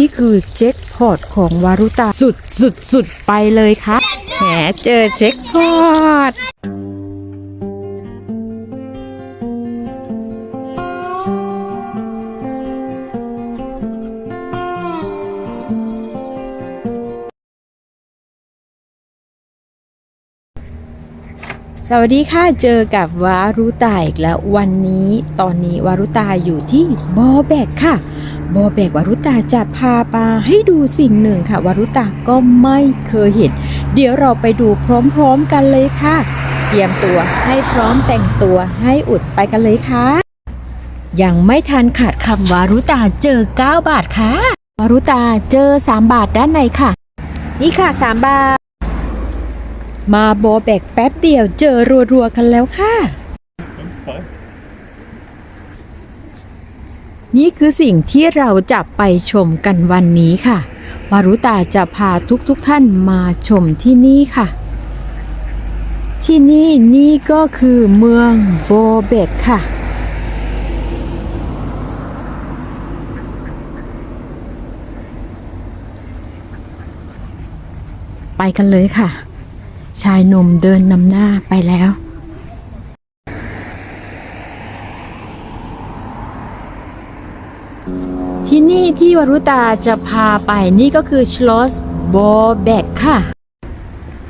นี่คือเจ็คพอตของวารุตาสุดสุดสุดไปเลยค่ะแหมเจอเจ็คพอตสวัสดีค่ะ เจอกับวารุตาอีกแล้ววันนี้ตอนนี้วารุตาอยู่ที่บอแบกค่ะ บอแบกวารุตาจะพาปาให้ดูสิ่งหนึ่งค่ะวารุตาก็ไม่เคยเห็น เดี๋ยวเราไปดูพร้อมๆกันเลยค่ะ เตรียมตัวให้พร้อมแต่งตัวให้อุดไปกันเลยค่ะ ยังไม่ทันขาดคำวารุตาเจอ 9 บาทค่ะ วารุตาเจอ 3 บาทด้านในค่ะ นี่ค่ะ 3 บาท มาโบอแบกแป๊บเดียวเจอรัวๆกันแล้วค่ะ นี่คือสิ่งที่เราจะไปชมกันวันนี้ค่ะวารุตาจะพาทุกๆทท่านมาชมที่นี่ค่ะ ที่นี่นี่ก็คือเมืองโบเบกค่ะ ไปกันเลยค่ะ ชายหนุ่มเดินนำหน้าไปแล้ว ที่ที่วรุตาจะพาไปนี่ก็คือชลอสบอแบกค่ะ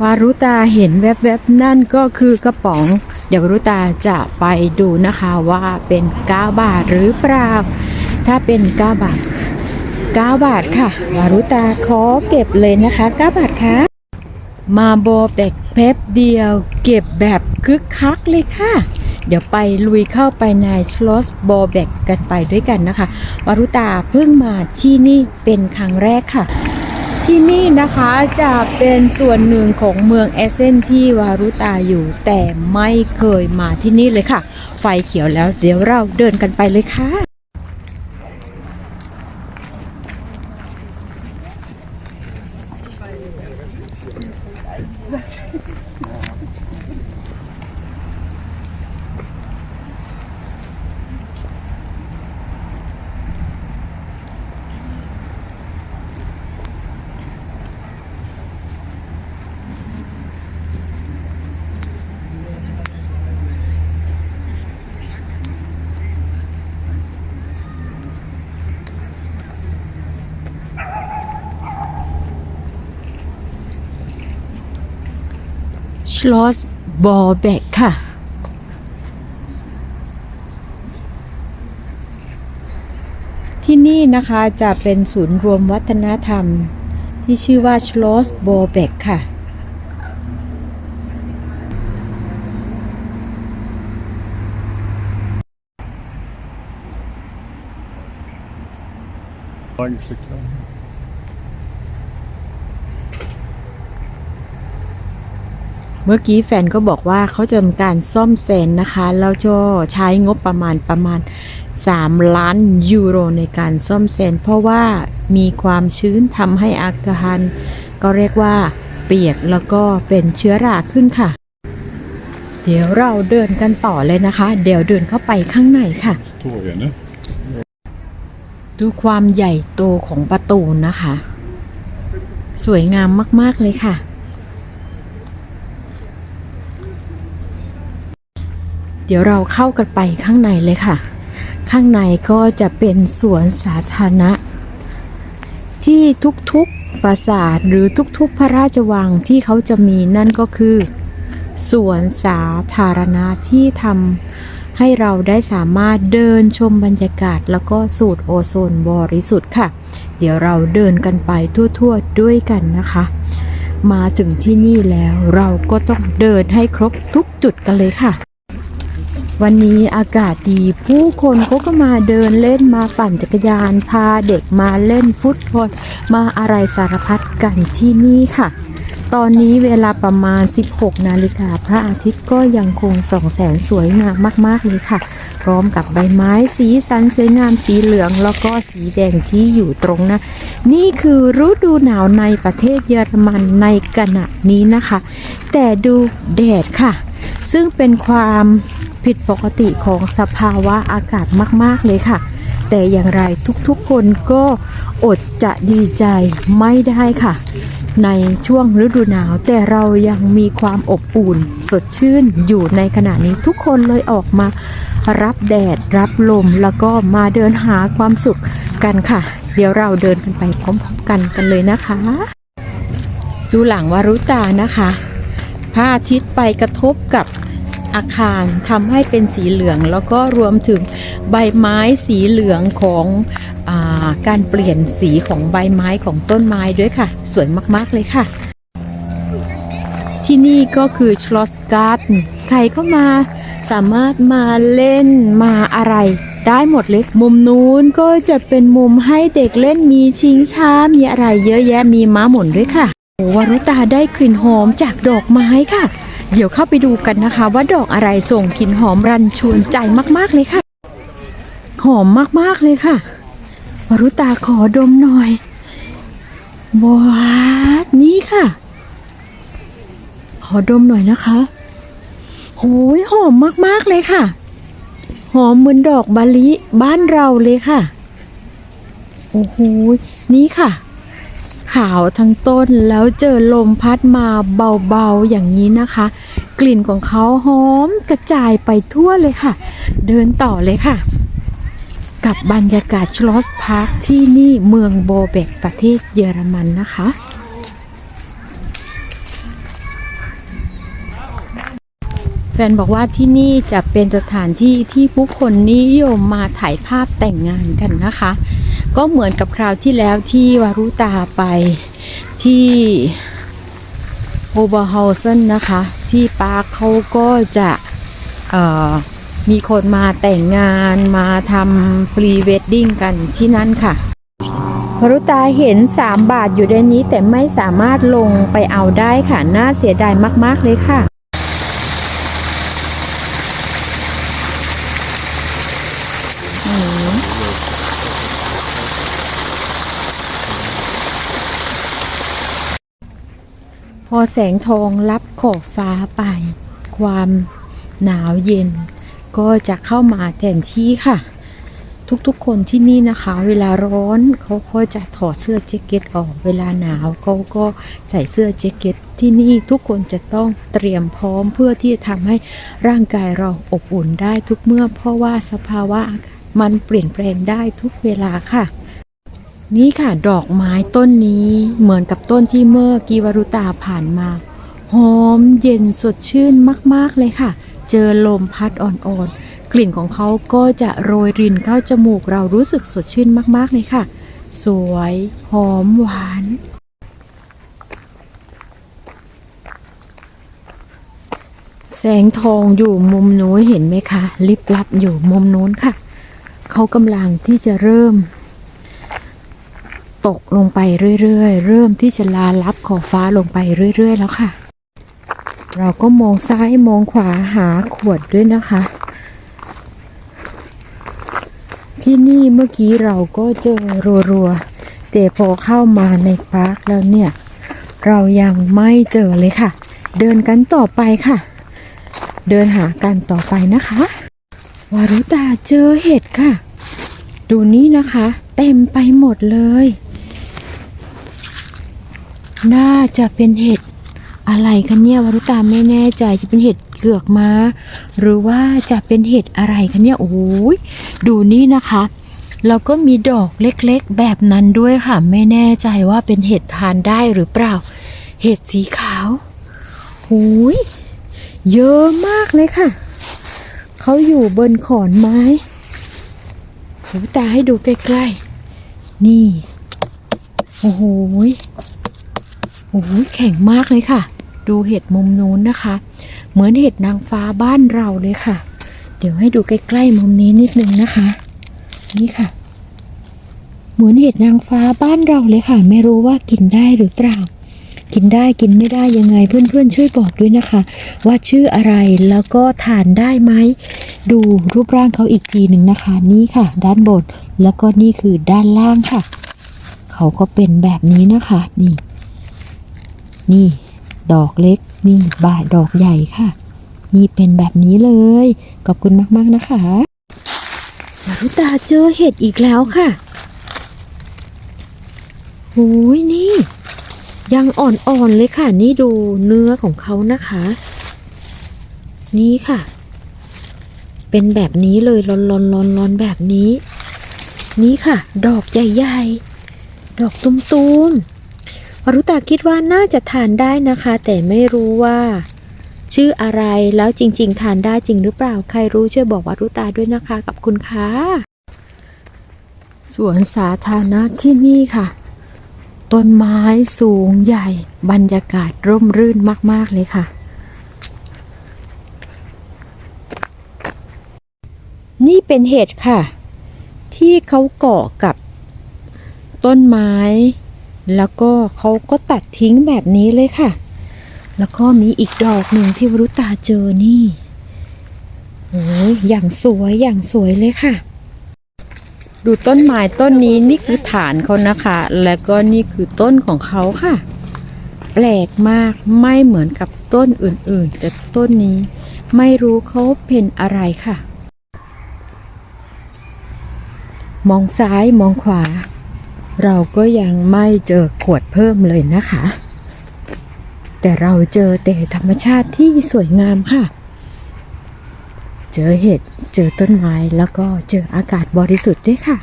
วารุตาเห็นแวบๆนั่นก็คือกระป๋อง เดี๋ยววารุตาจะไปดูนะคะว่าเป็น9บาทหรือเปล่า ถ้าเป็น9บาท9บาทค่ะ วารุตาขอเก็บเลยนะคะ9บาทค่ะ มาโบแบกแป๊บเดียว เก็บแบบคึกคักเลยค่ะ เดี๋ยวไปลุยเข้าไปในชลอสบอแบกกันไปด้วยกันนะคะวารุตาเพิ่งมาที่นี่เป็นครั้งแรกค่ะ ที่นี่นะคะจะเป็นส่วนหนึ่งของเมืองเอเซนที่วารุตาอยู่ แต่ไม่เคยมาที่นี่เลยค่ะ ไฟเขียวแล้วเดี๋ยวเราเดินกันไปเลยค่ะ ลอสบอแบกค่ะ ที่นี่นะคะจะเป็นศูนย์รวมวัฒนธรรม ที่ชื่อว่าชลอสบอแบกค่ะ Langs เมื่อกี้แฟนก็บอกว่าเขาจะทำการซ่อมแซมนะคะ แล้วก็ใช้งบประมาณประมาณ 3 ล้านยูโรในการซ่อมแซมเพราะว่ามีความชื้นทำให้อาคารก็เรียกว่าเปียกแล้วก็เป็นเชื้อราขึ้นค่ะ เดี๋ยวเราเดินกันต่อเลยนะคะ เดี๋ยวเดินเข้าไปข้างในค่ะ Historien, hè? ดูความใหญ่โตของประตูนะคะ สวยงามมากๆเลยค่ะ เดี๋ยวเราเข้ากันไปข้างในเลยค่ะ ข้างในก็จะเป็นสวนสาธารณะ ที่ทุกๆปราสาทหรือทุกๆพระราชวังที่เขาจะมีนั่นก็คือ สวนสาธารณะที่ทำให้เราได้สามารถเดินชมบรรยากาศ แล้วก็สูดโอโซนบริสุทธิ์ค่ะ เดี๋ยวเราเดินกันไปทั่วๆด้วยกันนะคะ มาถึงที่นี่แล้วเราก็ต้องเดินให้ครบทุกจุดกันเลยค่ะ วันนี้อากาศดีผู้คนเขาก็มาเดินเล่นมาปั่นจักรยาน พาเด็กมาเล่นฟุตบอลมาอะไรสารพัดกันที่นี่ค่ะ ตอนนี้เวลาประมาณ 16 นาฬิกาพระอาทิตย์ก็ยังคงส่องแสงสวยงามมาก ๆ เลยค่ะ พร้อมกับใบไม้สีสันสวยงามสีเหลือง แล้วก็สีแดงที่อยู่ตรงนะ นี่คือฤดูหนาวในประเทศเยอรมันในขณะนี้นะคะ แต่ดูแดดค่ะ ซึ่งเป็นความผิดปกติของสภาวะอากาศมาก ๆ เลยค่ะ แต่อย่างไรทุกๆคนก็อดจะดีใจไม่ได้ค่ะ ในช่วงฤดูหนาว แต่เรายังมีความอบอุ่น สดชื่นอยู่ในขณะนี้ทุกคนเลยออกมารับแดดรับลมแล้วก็มาเดินหาความสุขกันค่ะ เดี๋ยวเราเดินกันไปพร้อมๆกันกันเลยนะคะ ดูหลังวารุตานะคะพระอาทิตย์ไปกระทบกับอาคารทำให้เป็นสีเหลือง แล้วก็รวมถึง ใบไม้สีเหลืองของอาการเปลี่ยนสีของใบไม้ของต้นไม้ด้วยค่ะ สวยมาก ๆ เลยค่ะ ที่นี่ก็คือชลอสการ์ดใครเข้ามาสามารถมาเล่นมาอะไรได้หมดเลย มุมนู้นก็จะเป็นมุมให้เด็กเล่นมีชิงช้ามีอะไรเยอะแยะมีม้าหมุนด้วยค่ะโอวารุตาได้กลิ่นหอมจากดอกไม้ค่ะ เดี๋ยวเข้าไปดูกันนะคะ ว่าดอกอะไรส่งกลิ่นหอมรันชวนใจมาก ๆ เลยค่ะ หอมมาก ๆ เลยค่ะวรุตาขอดมหน่อยว้าดนี่ค่ะ ขอดมหน่อยนะคะโหยหอมมาก ๆ เลยค่ะ หอมเหมือนดอกบาลิบ้านเราเลยค่ะ โอ้โหนี่ค่ะ ขาวทั้งต้นแล้วเจอลมพัดมาเบา ๆ อย่างนี้นะคะ กลิ่นของเขาหอมกระจายไปทั่วเลยค่ะ เดินต่อเลยค่ะ กับบรรยากาศชลอสพาร์คที่นี่เมืองโบเบกประเทศเยอรมันนะคะ แฟนบอกว่าที่นี่จะเป็นสถานที่ที่ผู้คนนิยมมาถ่ายภาพแต่งงานกันนะคะ ก็เหมือนกับคราวที่แล้วที่วารุตาไปที่โอเบอร์เฮาเซนนะคะ ที่ปาร์คเขาก็จะเอ่อ มีคนมาแต่งงานมาทำพรีเวดดิ้งกันที่นั่นค่ะวารุตาเห็น 3 บาทอยู่ในนี้แต่ไม่สามารถลงไปเอาได้ค่ะ น่าเสียดายมาก ๆ เลยค่ะ พอแสงทองรับขอบฟ้าไป ความหนาวเย็น ก็จะเข้ามาแทนที่ค่ะ ทุกๆคนที่นี่นะคะ เวลาร้อนเขาก็จะถอดเสื้อแจ็คเก็ตออก เวลาหนาวเขาก็ใส่เสื้อแจ็คเก็ตที่นี่ทุกคนจะต้องเตรียมพร้อมเพื่อที่จะทำให้ร่างกายเราอบอุ่นได้ทุกเมื่อ เพราะว่าสภาวะมันเปลี่ยนแปลงได้ทุกเวลาค่ะนี่ค่ะดอกไม้ต้นนี้เหมือนกับต้นที่เมื่อกีวารุตาผ่านมาหอมเย็นสดชื่นมาก ๆ เลยค่ะ เจอลมพัดอ่อนๆ กลิ่นของเขาก็จะโรยรินเข้าจมูกเรารู้สึกสดชื่นมากๆเลยค่ะ สวย หอมหวานแสงทองอยู่มุมนู้นเห็นไหมคะ ลิบลับอยู่มุมนู้นค่ะ เขากำลังที่จะเริ่ม ตกลงไปเรื่อยๆ เริ่มที่จะลาลับขอบฟ้าลงไปเรื่อยๆ แล้วค่ะ เราก็มองซ้ายมองขวาหาขวดด้วยนะคะ ที่นี่เมื่อกี้เราก็เจอรัวๆแต่พอเข้ามาในพาร์คแล้วเนี่ย เรายังไม่เจอเลยค่ะ เดินกันต่อไปค่ะ เดินหากันต่อไปนะคะวารุตาเจอเห็ดค่ะ ดูนี่นะคะ เต็มไปหมดเลย น่าจะเป็นเห็ด อะไรคะเนี่ยวรุตาไม่แน่ใจจะเป็นเห็ดเกือกม้า หรือว่าจะเป็นเห็ดอะไรคะเนี่ยโอ้ยดูนี่นะคะแล้วก็มีดอกเล็กๆ แบบนั้นด้วยค่ะ ไม่แน่ใจว่าเป็นเห็ดทานได้หรือเปล่า เห็ดสีขาวหูยเยอะมากเลยค่ะ เขาอยู่บนขอนไม้หูตาให้ดูใกล้ๆ นี่ โอ้โหโอ้โหแข็งมากเลยค่ะ ดูเห็ดมุมนู้นนะคะ เหมือนเห็ดนางฟ้าบ้านเราเลยค่ะ เดี๋ยวให้ดูใกล้ๆมุมนี้นิดนึงนะคะ นี่ค่ะ เหมือนเห็ดนางฟ้าบ้านเราเลยค่ะ ไม่รู้ว่ากินได้หรือเปล่า กินได้กินไม่ได้ยังไงเพื่อนๆช่วยบอกด้วยนะคะ ว่าชื่ออะไรแล้วก็ทานได้ไหมดูรูปร่างเขาอีกทีหนึ่งนะคะ นี่ค่ะ ด้านบนแล้วก็นี่คือด้านล่างค่ะ เขาก็เป็นแบบนี้นะคะ นี่ นี่ ดอกเล็กนี่บาดอกใหญ่ค่ะนี่เป็นแบบนี้เลย ขอบคุณมากๆนะคะวารุตาเจอเห็ดอีกแล้วค่ะโอ้ยนี่ ยังอ่อนๆเลยค่ะ นี่ดูเนื้อของเขานะคะ นี่ค่ะ เป็นแบบนี้เลยร้อนๆๆๆแบบนี้ นี่ค่ะ ดอกใหญ่ๆ ดอกตุ้มๆ วารุตาคิดว่าน่าจะทานได้นะคะ แต่ไม่รู้ว่า ชื่ออะไรแล้วจริง ๆ ทานได้จริงหรือเปล่า ใครรู้ช่วยบอกวารุตาด้วยนะคะกับคุณค่ะสวนสาธารณะที่นี่ค่ะ ต้นไม้สูงใหญ่ บรรยากาศร่มรื่นมาก ๆ เลยค่ะ นี่เป็นเห็ดค่ะ ที่เขาเกาะกับต้นไม้ แล้วก็เขาก็ตัดทิ้งแบบนี้เลยค่ะ แล้วก็มีอีกดอกหนึ่งที่วรุตาเจอนี่โอ้ยอย่างสวยอย่างสวยเลยค่ะ ดูต้นไม้ต้นนี้นี่คือฐานเขานะคะ แล้วก็นี่คือต้นของเขาค่ะ แปลกมากไม่เหมือนกับต้นอื่นๆ แต่ต้นนี้ไม่รู้เขาเป็นอะไรค่ะ มองซ้ายมองขวา เราก็ยังไม่เจอขวดเพิ่มเลยนะคะ แต่เราเจอแต่ธรรมชาติที่สวยงามค่ะ เจอเห็ด เจอต้นไม้ แล้วก็เจออากาศบริสุทธิ์ด้วยค่ะ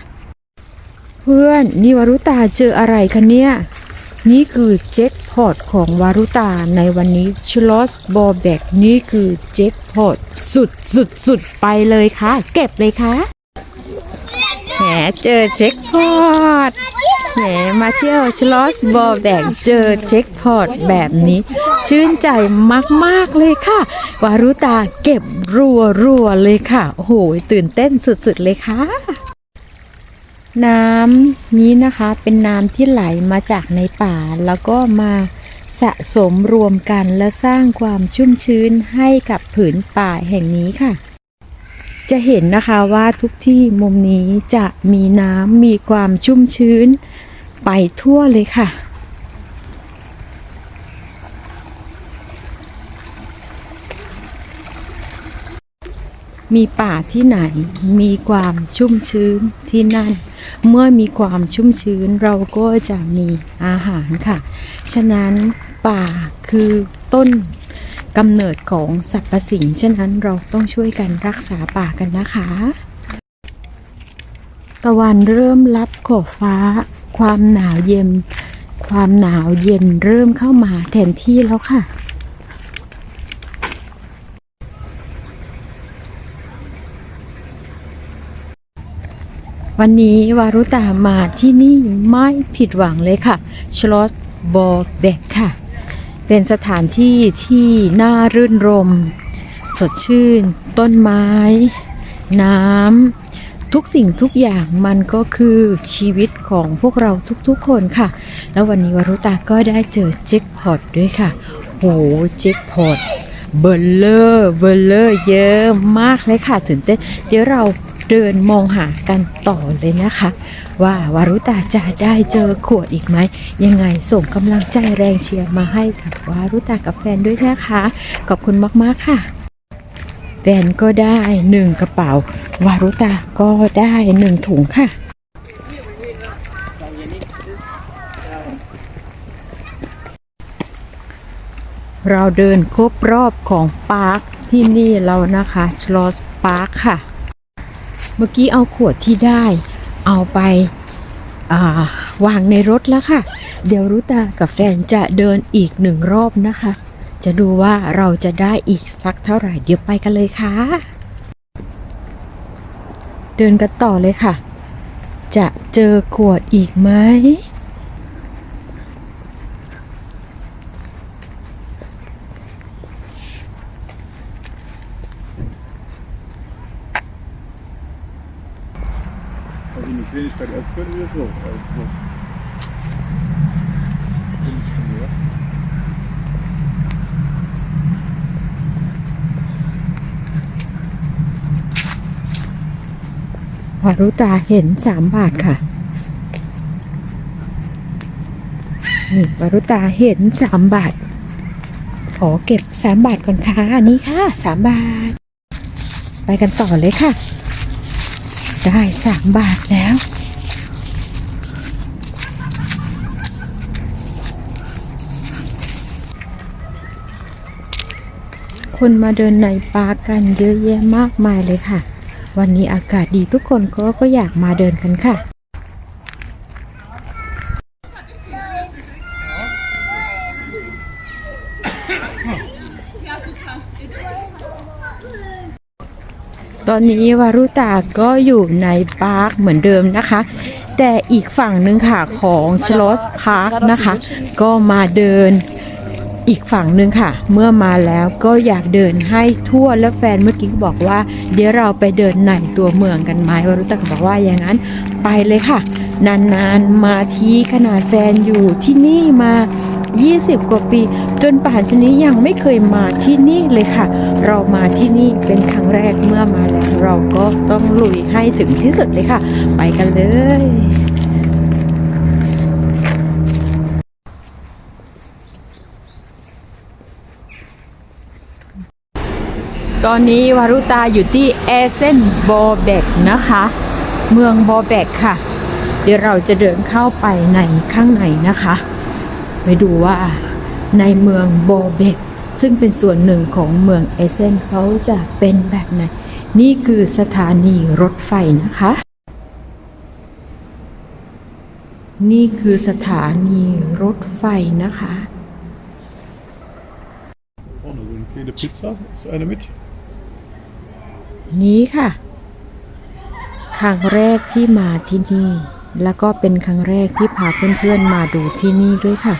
เพื่อนนี่วารุตาเจออะไรคะเนี่ยนี่คือเจ็คพอตของวารุตาในวันนี้ชลอสบอแบกนี่คือเจ็คพอตสุดสุดสุดไปเลยค่ะ เก็บเลยค่ะแหมเจอเจ็คพอต แหมมาเที่ยวชลอสบอแบกเจอเจ็คพอตแบบนี้ ชื่นใจมากๆเลยค่ะ วารุตาเก็บรัวรัวเลยค่ะ โอ้โห ตื่นเต้นสุดๆเลยค่ะ น้ำนี้นะคะเป็นน้ำที่ไหลมาจากในป่า แล้วก็มาสะสมรวมกันและสร้างความชุ่มชื้นให้กับผืนป่าแห่งนี้ค่ะจะเห็นนะคะว่าทุกที่มุมนี้จะมีน้ำมีความชุ่มชื้น ไปทั่วเลยค่ะ มีป่าที่ไหน มีความชุ่มชื้นที่นั่น เมื่อมีความชุ่มชื้นเราก็จะมีอาหารค่ะ ฉะนั้นป่าคือต้นกำเนิดของสรรพสิ่ง ฉะนั้นเราต้องช่วยกันรักษาป่ากันนะคะ ตะวันเริ่มรับขอบฟ้า ความหนาวเย็น ความหนาวเย็นเริ่มเข้ามาแทนที่แล้วค่ะวันนี้วารุตามาที่นี่ไม่ผิดหวังเลยค่ะชลอสบอแบกค่ะ เป็นสถานที่ที่น่ารื่นรม สดชื่น ต้นไม้ น้ำ ทุกสิ่งทุกอย่างมันก็คือชีวิตของพวกเราทุกๆคนค่ะ แล้ววันนี้วรุตาก็ได้เจอเจ็คพอตด้วยค่ะ โหเจ็คพอตเบลเลอร์เบลเลอร์เยอะมากเลยค่ะตื่นเต้นเดี๋ยวเราเดินมองหากันต่อเลยนะคะ ว่าวารุตาจะได้เจอขวดอีกไหม ยังไงส่งกำลังใจแรงเชียร์มาให้กับวารุตากับแฟนด้วยนะคะ ขอบคุณมาก ๆ ค่ะ แฟนก็ได้หนึ่งกระเป๋าวารุตาก็ได้หนึ่งถุงค่ะเราเดินครบรอบของปาร์คที่นี่แล้วนะคะชลอสปาร์คค่ะ เมื่อกี้เอาขวดที่ได้ เอาไปาวางในรถแล้วค่ะ เดี๋ยวรุตากับแฟนจะเดินอีกหนึ่งรอบนะคะ จะดูว่าเราจะได้อีกสักเท่าไหร่เดี๋ยวไปกันเลยค่ะ เดินกันต่อเลยค่ะ จะเจอขวดอีกไหม Also die Geschwindigkeit erst können wir so. Also, so. วารุตาเห็นสามบาทค่ะนี่วารุตาเห็นสามบาท ขอเก็บสามบาทก่อนค่ะอันี่ค่ะสามบาท ไปกันต่อเลยค่ะ ได้สามบาทแล้วคนมาเดินในปากันเยอะแยะมากมายเลยค่ะ วันนี้อากาศดีทุกคนก็ก็อยากมาเดินกันค่ะตอนนี้วารุตาก็อยู่ในปาร์คเหมือนเดิมนะคะ แต่อีกฝั่งหนึ่งค่ะของชลอสพาร์คนะคะ ก็มาเดิน อีกฝั่งหนึ่งค่ะ เมื่อมาแล้วก็อยากเดินให้ทั่วและแฟนเมื่อกี้ก็บอกว่า เดี๋ยวเราไปเดินในตัวเมืองกันไหมวรุตาก็บอกว่าอย่างนั้นไปเลยค่ะ นานๆมาทีขนาดแฟนอยู่ที่นี่มา 20 กว่าปี จนป่านชนี้ยังไม่เคยมาที่นี่เลยค่ะ เรามาที่นี่เป็นครั้งแรกเมื่อมาแล้ว เราก็ต้องลุยให้ถึงที่สุดเลยค่ะ ไปกันเลย ตอนนี้วารุตาอยู่ที่เอเซนบอเบกนะคะ เมืองบอเบกค่ะ เดี๋ยวเราจะเดินเข้าไปในข้างในนะคะ ไปดูว่าในเมืองโบเบกซึ่งเป็นส่วนหนึ่งของเมืองเอเซนเขาจะเป็นแบบไหน นี่คือสถานีรถไฟนะคะ นี่คือสถานีรถไฟนะคะ Vorne so eine kleine Pizza. Ist eine mit? นี้ค่ะ ครั้งแรกที่มาที่นี่ แล้วก็เป็นครั้งแรกที่พาเพื่อนๆมาดูที่นี่ด้วยค่ะ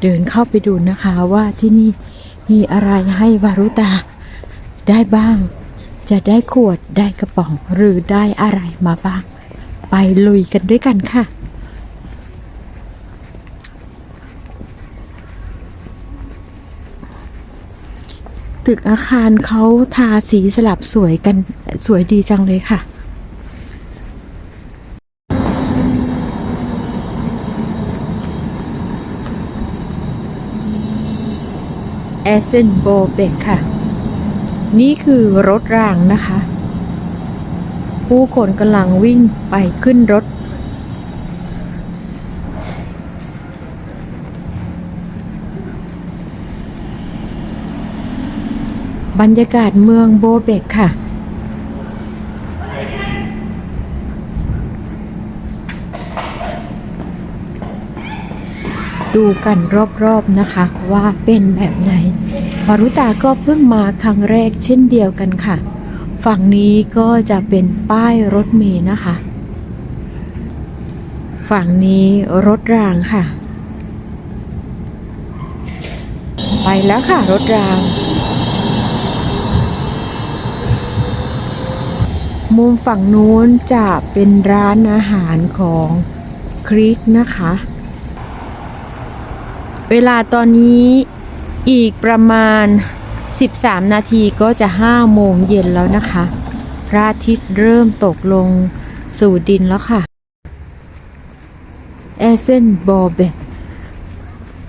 เดินเข้าไปดูนะคะว่าที่นี่มีอะไรให้วารุตา ได้บ้าง จะได้ขวดได้กระป๋องหรือได้อะไรมาบ้าง ไปลุยกันด้วยกันค่ะ ตึกอาคารเขาทาสีสลับสวยกันสวยดีจังเลยค่ะแอสเซนโบเบกค่ะ นี่คือรถรางนะคะ ผู้คนกำลังวิ่งไปขึ้นรถ บรรยากาศเมืองโบเบกค่ะ ดูกันรอบๆนะคะว่าเป็นแบบไหนวารุตาก็เพิ่งมาครั้งแรกเช่นเดียวกันค่ะ ฝั่งนี้ก็จะเป็นป้ายรถเมล์นะคะ ฝั่งนี้รถรางค่ะ ไปแล้วค่ะรถราง มุมฝั่งนู้นจะเป็นร้านอาหารของคริสนะคะ เวลาตอนนี้อีกประมาณ 13 นาทีก็จะ 5 โมงเย็นแล้วนะคะ พระอาทิตย์เริ่มตกลงสู่ดินแล้วค่ะแอเซนบอเบต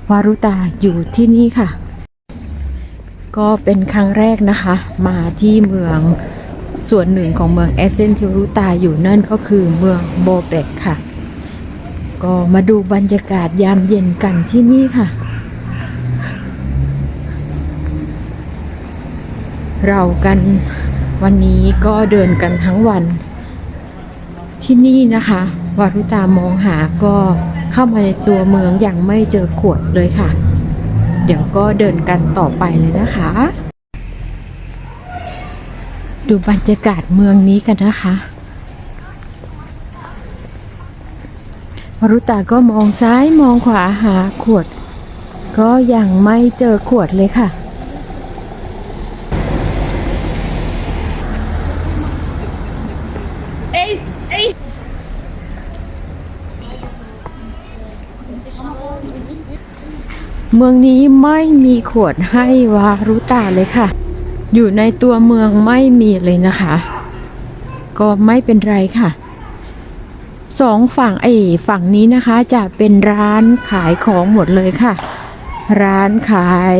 วารุตาอยู่ที่นี่ค่ะ ก็เป็นครั้งแรกนะคะ มาที่เมือง ส่วนหนึ่งของเมืองแอเซนที่วารุตาอยู่นั่นก็คือเมืองโบเบกค่ะ ก็มาดูบรรยากาศยามเย็นกันที่นี่ค่ะ เรากันวันนี้ก็เดินกันทั้งวัน ที่นี่นะคะวารุตามองหาก็เข้ามาในตัวเมืองอย่างไม่เจอขวดเลยค่ะ เดี๋ยวก็เดินกันต่อไปเลยนะคะ ดูบรรยากาศเมืองนี้กันนะคะมารุตาก็มองซ้ายมองขวาหาขวด ก็ยังไม่เจอขวดเลยค่ะเมืองนี้ไม่มีขวดให้วารุตาเลยค่ะ อยู่ในตัวเมืองไม่มีเลยนะคะ ก็ไม่เป็นไรค่ะสองฝั่งไอ้ฝั่งนี้นะคะจะเป็นร้านขายของหมดเลยค่ะ ร้านขาย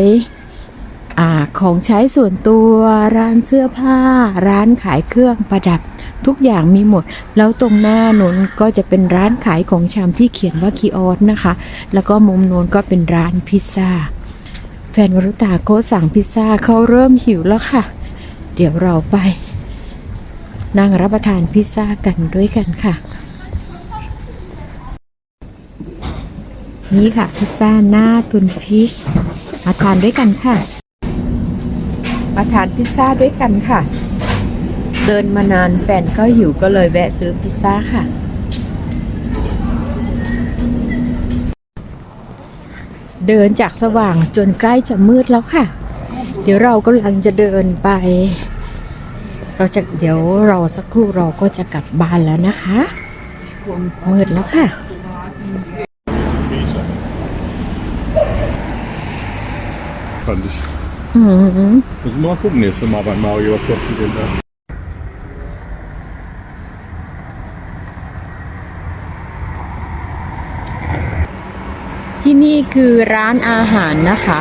อาของใช้ส่วนตัวร้านเสื้อผ้า ร้านขายเครื่องประดับ ทุกอย่างมีหมด แล้วตรงหน้าโนนก็จะเป็นร้านขายของชำที่เขียนว่าคีออสนะคะ แล้วก็มุมโนนก็เป็นร้านพิซซ่า ฟนวรุตาก็สั่งพิซซ่าเขาเริ่มหิวแล้วค่ะ เดี๋ยวเราไป นั่งรับประทานพิซซ่ากันด้วยกันค่ะ นี่ค่ะพิซซ่าหน้าตุนฟิชมาทานด้วยกันค่ะ มาทานพิซซ่าด้วยกันค่ะ เดินมานานแฟนก็หิวก็เลยแวะซื้อพิซซ่าค่ะ เดินจากสว่างจนใกล้จะมืดแล้วค่ะ เดี๋ยวเรากำลังจะเดินไป เราจะเดี๋ยวเราสักครู่เราก็จะกลับบ้านแล้วนะคะ มืดแล้วค่ะ Fand ich. อืม Müssen wir mal gucken nächstes Mal bei Mario, was kostet denn da? ที่นี่คือร้านอาหารนะคะ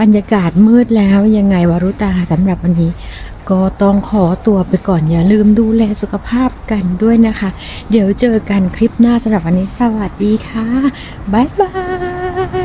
บรรยากาศมืดแล้วยังไงวารุตาสำหรับวันนี้ ก็ต้องขอตัวไปก่อนอย่าลืมดูแลสุขภาพกันด้วยนะคะ เดี๋ยวเจอกันคลิปหน้าสำหรับวันนี้สวัสดีค่ะ บ๊ายบาย